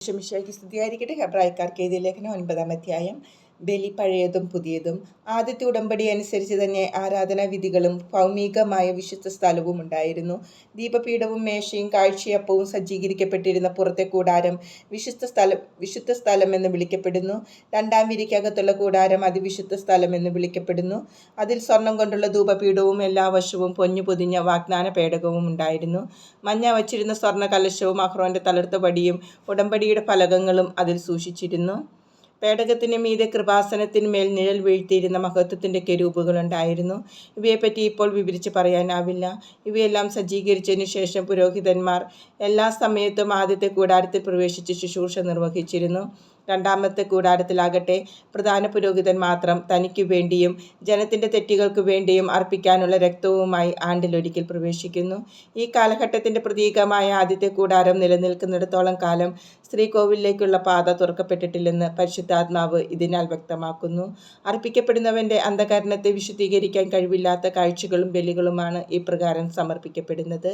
ക്ഷമിശയ്ക്ക് സ്തുതിയായിരിക്കട്ടെ ഹെബ്രായക്കാർക്ക് എഴുതിയ ലേഖനം ഒൻപതാം അധ്യായം. ബലി പഴയതും പുതിയതും. ആദ്യത്തെ ഉടമ്പടി അനുസരിച്ച് തന്നെ ആരാധനാ വിധികളും ഭൗമികമായ വിശുദ്ധ സ്ഥലവും ഉണ്ടായിരുന്നു. ദീപപീഠവും മേശയും കാഴ്ചയപ്പവും സജ്ജീകരിക്കപ്പെട്ടിരുന്ന പുറത്തെ കൂടാരം വിശുദ്ധ സ്ഥലം വിശുദ്ധ സ്ഥലം എന്ന് വിളിക്കപ്പെടുന്നു. രണ്ടാം വിരിക്കകത്തുള്ള കൂടാരം അതിവിശുദ്ധ സ്ഥലം എന്ന് വിളിക്കപ്പെടുന്നു. അതിൽ സ്വർണം കൊണ്ടുള്ള ധൂപപീഠവും എല്ലാ വശവും പൊഞ്ഞു പൊതിഞ്ഞ വാഗ്ദാന പേടകവും ഉണ്ടായിരുന്നു. മഞ്ഞ വച്ചിരുന്ന സ്വർണ കലശവും അഹ്റോന്റെ തളർത്ത പടിയും ഉടമ്പടിയുടെ ഫലകങ്ങളും അതിൽ സൂക്ഷിച്ചിരുന്നു. പേടകത്തിന് മീതെ കൃപാസനത്തിന്മേൽ നിഴൽ വീഴ്ത്തിയിരുന്ന മഹത്വത്തിന്റെ കെരൂപുകളുണ്ടായിരുന്നു. ഇവയെപ്പറ്റി ഇപ്പോൾ വിവരിച്ച് പറയാനാവില്ല. ഇവയെല്ലാം സജ്ജീകരിച്ചതിനു ശേഷം പുരോഹിതന്മാർ എല്ലാ സമയത്തും ആദ്യത്തെ കൂടാരത്തിൽ പ്രവേശിച്ച് ശുശ്രൂഷ നിർവഹിച്ചിരുന്നു. രണ്ടാമത്തെ കൂടാരത്തിലാകട്ടെ. പ്രധാന പുരോഹിതൻ മാത്രം തനിക്കു വേണ്ടിയും ജനത്തിന്റെ തെറ്റുകൾക്കു വേണ്ടിയും അർപ്പിക്കാനുള്ള രക്തവുമായി ആണ്ടിലൊരിക്കൽ പ്രവേശിക്കുന്നു. ഈ കാലഘട്ടത്തിന്റെ പ്രതീകമായ ആദ്യത്തെ കൂടാരം നിലനിൽക്കുന്നിടത്തോളം കാലം ശ്രീകോവിലേക്കുള്ള പാത തുറക്കപ്പെട്ടിട്ടില്ലെന്ന് പരിശുദ്ധാത്മാവ് ഇതിനാൽ വ്യക്തമാക്കുന്നു. അർപ്പിക്കപ്പെടുന്നവന്റെ അന്ധകരണത്തെ വിശുദ്ധീകരിക്കാൻ കഴിവില്ലാത്ത കാഴ്ചകളും ബലികളുമാണ് ഇപ്രകാരം പ്രകാരം സമർപ്പിക്കപ്പെടുന്നത്.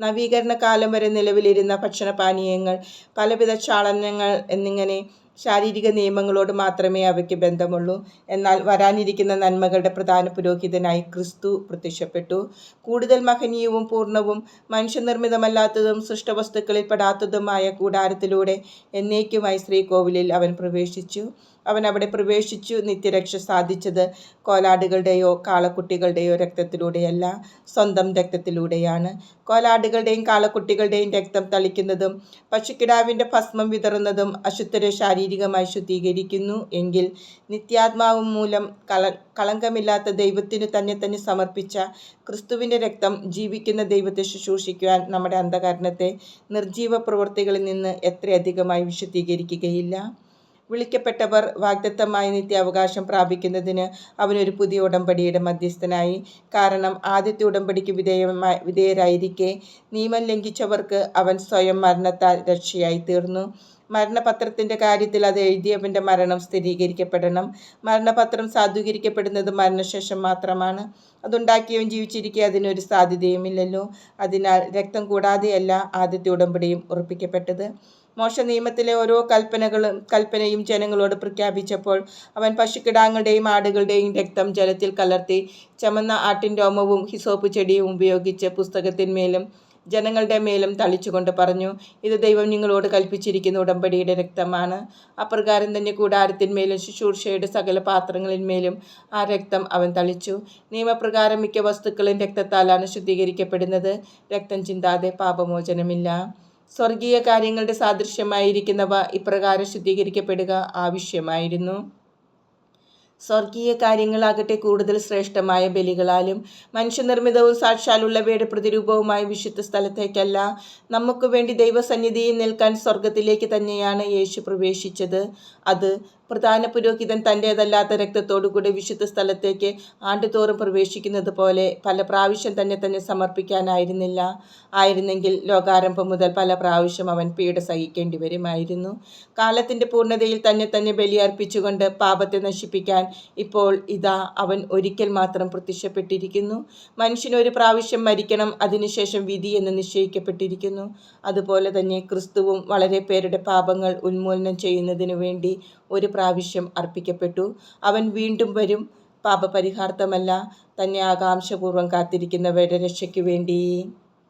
നവീകരണ കാലം വരെ നിലവിലിരുന്ന ഭക്ഷണപാനീയങ്ങൾ പലവിധ ചാളനങ്ങൾ എന്നിങ്ങനെ ശാരീരിക നിയമങ്ങളോട് മാത്രമേ അവയ്ക്ക് ബന്ധമുള്ളൂ. എന്നാൽ വരാനിരിക്കുന്ന നന്മകളുടെ പ്രധാന പുരോഹിതനായി ക്രിസ്തു പ്രത്യക്ഷപ്പെട്ടു. കൂടുതൽ മഹനീയവും പൂർണവും മനുഷ്യനിർമ്മിതമല്ലാത്തതും സൃഷ്ടവസ്തുക്കളിൽ പെടാത്തതുമായ കൂടാരത്തിലൂടെ എന്നേക്കുമായി ശ്രീകോവിലിൽ അവൻ പ്രവേശിച്ചു. അവൻ അവിടെ പ്രവേശിച്ചു. നിത്യരക്ഷ സാധിച്ചത് കോലാടുകളുടെയോ കാളക്കുട്ടികളുടെയോ രക്തത്തിലൂടെയല്ല സ്വന്തം രക്തത്തിലൂടെയാണ്. കോലാടുകളുടെയും കാളക്കുട്ടികളുടെയും രക്തം തളിക്കുന്നതും പശുക്കിടാവിന്റെ ഭസ്മം വിതറുന്നതും അശുദ്ധരെ ശാരീരികമായി ശുദ്ധീകരിക്കുന്നു. എങ്കിൽ നിത്യാത്മാവ് മൂലം കള കളങ്കമില്ലാത്ത ദൈവത്തിന് തന്നെ തന്നെ സമർപ്പിച്ച ക്രിസ്തുവിന്റെ രക്തം ജീവിക്കുന്ന ദൈവത്തെ ശുശ്രൂഷിക്കുവാൻ നമ്മുടെ അന്ധകരണത്തെ നിർജീവ പ്രവൃത്തികളിൽ നിന്ന് എത്രയധികമായി വിശുദ്ധീകരിക്കുകയില്ല. വിളിക്കപ്പെട്ടവർ വാഗ്ദത്തമായ നിത്യാവകാശം പ്രാപിക്കുന്നതിന് അവനൊരു പുതിയ ഉടമ്പടിയുടെ മധ്യസ്ഥനായി. കാരണം ആദ്യത്തെ ഉടമ്പടിക്ക് വിധേയമായി വിധേയരായിരിക്കെ. നിയമം ലംഘിച്ചവർക്ക് അവൻ സ്വയം മരണത്താൽ രക്ഷയായി തീർന്നു മരണപത്രത്തിന്റെ കാര്യത്തിൽ അത് എഴുതിയവന്റെ മരണം സ്ഥിരീകരിക്കപ്പെടണം. മരണപത്രം സാധൂകരിക്കപ്പെടുന്നത് മരണശേഷം മാത്രമാണ്. അതുണ്ടാക്കിയവൻ ജീവിച്ചിരിക്കെ അതിനൊരു സാധ്യതയുമില്ലല്ലോ. അതിനാൽ രക്തം കൂടാതെയല്ല ആദ്യത്തെ ഉടമ്പടിയും ഉറപ്പിക്കപ്പെട്ടത്. മോശ നിയമത്തിലെ ഓരോ കൽപ്പനകളും കൽപ്പനയും ജനങ്ങളോട് പ്രഖ്യാപിച്ചപ്പോൾ അവൻ പശുക്കിടാങ്ങളുടെയും ആടുകളുടെയും രക്തം ജലത്തിൽ കലർത്തി ചമന്ന ആട്ടിൻ രോമവും ഹിസോപ്പ് ചെടിയും ഉപയോഗിച്ച് പുസ്തകത്തിന്മേലും ജനങ്ങളുടെ മേലും തളിച്ചുകൊണ്ട് പറഞ്ഞു ഇത് ദൈവം നിങ്ങളോട് കൽപ്പിച്ചിരിക്കുന്ന ഉടമ്പടിയുടെ രക്തമാണ്. അപ്രകാരം തന്നെ കൂടാരത്തിന്മേലും ശുശ്രൂഷയുടെ സകല പാത്രങ്ങളിന്മേലും ആ രക്തം അവൻ തളിച്ചു. നിയമപ്രകാരം മിക്ക വസ്തുക്കളും രക്തത്താലാണ് ശുദ്ധീകരിക്കപ്പെടുന്നത്. രക്തം ചിന്താതെ പാപമോചനമില്ല. സ്വർഗീയ കാര്യങ്ങളുടെ സാദൃശ്യമായിരിക്കുന്നവ ഇപ്രകാരം ശുദ്ധീകരിക്കപ്പെടുക ആവശ്യമായിരുന്നു. സ്വർഗീയ കാര്യങ്ങളാകട്ടെ കൂടുതൽ ശ്രേഷ്ഠമായ ബലികളാലും മനുഷ്യനിർമ്മിതവും സാക്ഷാലുള്ളവയുടെ പ്രതിരൂപവുമായ വിശുദ്ധ സ്ഥലത്തേക്കല്ല നമുക്ക് വേണ്ടി ദൈവസന്നിധിയിൽ നിൽക്കാൻ സ്വർഗത്തിലേക്ക് തന്നെയാണ് യേശു പ്രവേശിച്ചത്. അത് പ്രധാന പുരോഹിതൻ തന്റേതല്ലാത്ത രക്തത്തോടുകൂടി വിശുദ്ധ സ്ഥലത്തേക്ക് ആണ്ടുതോറും പ്രവേശിക്കുന്നത് പോലെ പല പ്രാവശ്യം തന്നെ തന്നെ സമർപ്പിക്കാനായിരുന്നില്ല. ആയിരുന്നെങ്കിൽ ലോകാരംഭം മുതൽ പല പ്രാവശ്യം അവൻ പീഡ സഹിക്കേണ്ടി വരുമായിരുന്നു. കാലത്തിന്റെ പൂർണതയിൽ തന്നെ തന്നെ ബലിയർപ്പിച്ചുകൊണ്ട് പാപത്തെ നശിപ്പിക്കാൻ ഇപ്പോൾ ഇതാ അവൻ ഒരിക്കൽ മാത്രം പ്രത്യക്ഷപ്പെട്ടിരിക്കുന്നു. മനുഷ്യനൊരു പ്രാവശ്യം മരിക്കണം അതിനുശേഷം വിധി എന്ന് നിശ്ചയിക്കപ്പെട്ടിരിക്കുന്നു. അതുപോലെ തന്നെ ക്രിസ്തുവും വളരെ പേരുടെ പാപങ്ങൾ ഉന്മൂലനം ചെയ്യുന്നതിനു വേണ്ടി ഒരു പ്രാവശ്യം അർപ്പിക്കപ്പെട്ടു. അവൻ വീണ്ടും വരും. പാപപരിഹാർത്ഥമല്ല തന്നെ ആകാംക്ഷപൂർവം കാത്തിരിക്കുന്നവരുടെ രക്ഷയ്ക്കു വേണ്ടി.